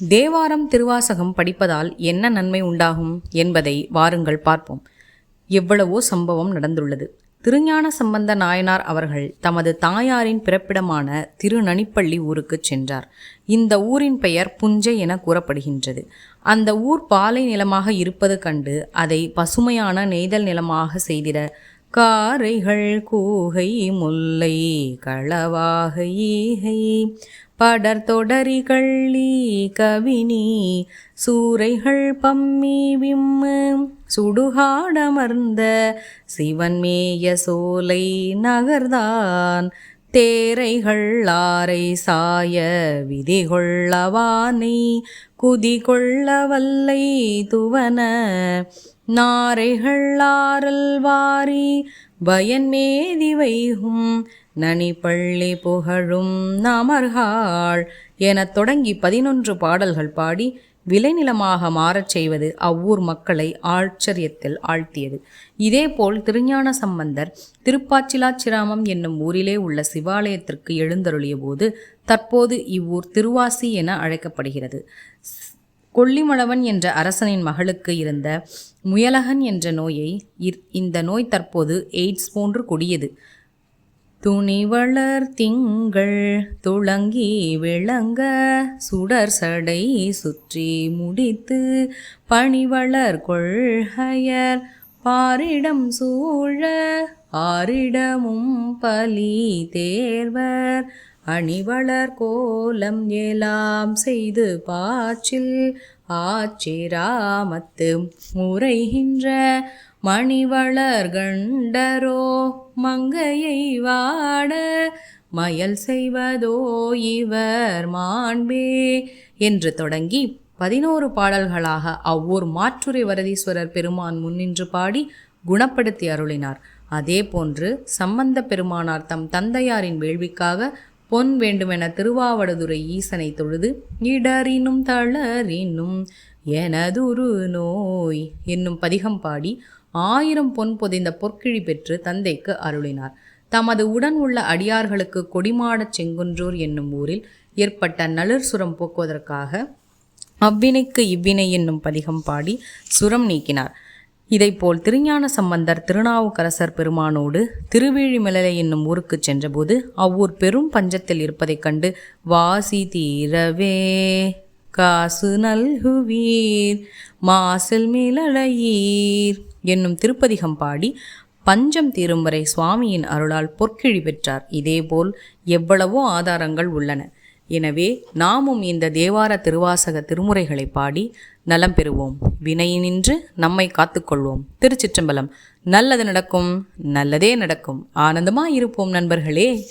தேவாரம் திருவாசகம் படிப்பதால் என்ன நன்மை உண்டாகும் என்பதை வாருங்கள் பார்ப்போம். எவ்வளவோ சம்பவம் நடந்துள்ளது. திருஞான சம்பந்த நாயனார் அவர்கள் தமது தாயாரின் பிறப்பிடமான திருநனிப்பள்ளி ஊருக்கு சென்றார். இந்த ஊரின் பெயர் புஞ்சை என கூறப்படுகின்றது. அந்த ஊர் பாலை நிலமாக இருப்பது கண்டு அதை பசுமையான நெய்தல் நிலமாக செய்திட காரைகள் கூகை முல்லை களவாக ஈகை. படர் தொடரி கள்ளி கவினி சூரைகள் பம்மி விம்மு. சுடுகாடமர்ந்த சிவன் மேய சோலை நகர்தான் தேரைகள் ஆரை சாய விதி கொள்ளவானை குதி கொள்ள வல்லை துவன நாரைகள் ஆரல் வாரி பயன்மேதி வைகும் நனி பள்ளி புகழும் நமர்காள் எனத் தொடங்கி பதினொன்று பாடல்கள் பாடி விளைநிலமாக மாறச் செய்வது அவ்வூர் மக்களை ஆச்சரியத்தில் ஆழ்த்தியது. இதேபோல் திருஞான சம்பந்தர் திருப்பாச்சிலாச்சிராமம் என்னும் ஊரிலே உள்ள சிவாலயத்திற்கு எழுந்தருளிய போது தற்போது இவ்வூர் திருவாசி என அழைக்கப்படுகிறது. கொல்லிமளவன் என்ற அரசனின் மகளுக்கு இருந்த முயலகன் என்ற நோயை இந்த நோய் தற்போது எய்ட்ஸ் போன்று கொடியது. துணிவளர் திங்கள் துளங்கி விளங்க சுடர் சடை சுற்றி முடித்து பணிவளர் கொள்கையர் பாரிடம் சூழ ஆரிடமும் பலி தேர்வர். அணிவளர் கோலம் எலாம் செய்து பாச்சில் ஆச்சிராமத்து முறைகின்ற மணிவளர் கண்டரோ மங்கையை வாட மயல் செய்வதோ இவர் மாண்பே என்று தொடங்கி பதினோரு பாடல்களாக அவ்வூர் மாற்றுரை வரதீஸ்வரர் பெருமான் முன்னின்று பாடி குணப்படுத்தி அருளினார். அதே போன்று சம்பந்த பெருமானார் தம் தந்தையாரின் வேள்விக்காக பொன் வேண்டுமென திருவாவடுதுறை ஈசனை தொழுது இடறினும் தளரினும் எனதுரு நோய் என்னும் பதிகம் பாடி ஆயிரம் பொன் பொதிந்த பொற்கிழி பெற்று தந்தைக்கு அருளினார். தமது உடன் உள்ள அடியார்களுக்கு கொடிமாடச் செங்குன்றூர் என்னும் ஊரில் ஏற்பட்ட நளிர் சுரம் போக்குவதற்காக அவ்வினைக்கு இவ்வினை என்னும் பதிகம் பாடி சுரம் நீக்கினார். இதைப்போல் திருஞான சம்பந்தர் திருநாவுக்கரசர் பெருமானோடு திருவிழிமலை என்னும் ஊருக்கு சென்றபோது அவ்வூர் பெரும் பஞ்சத்தில் இருப்பதைக் கண்டு வாசி தீரவே காசு நல்குவீர் மாசில் மிளழையீர் என்னும் திருப்பதிகம் பாடி பஞ்சம் தீரும் வரை சுவாமியின் அருளால் பொற்கிழி பெற்றார். இதேபோல் எவ்வளவோ ஆதாரங்கள் உள்ளன. எனவே நாமும் இந்த தேவார திருவாசக திருமுறைகளை பாடி நலம் பெறுவோம். வினையினின்று நம்மை காத்துக்கொள்வோம். திருச்சிற்றம்பலம். நல்லது நடக்கும் நல்லதே நடக்கும். ஆனந்தமாக இருப்போம் நண்பர்களே.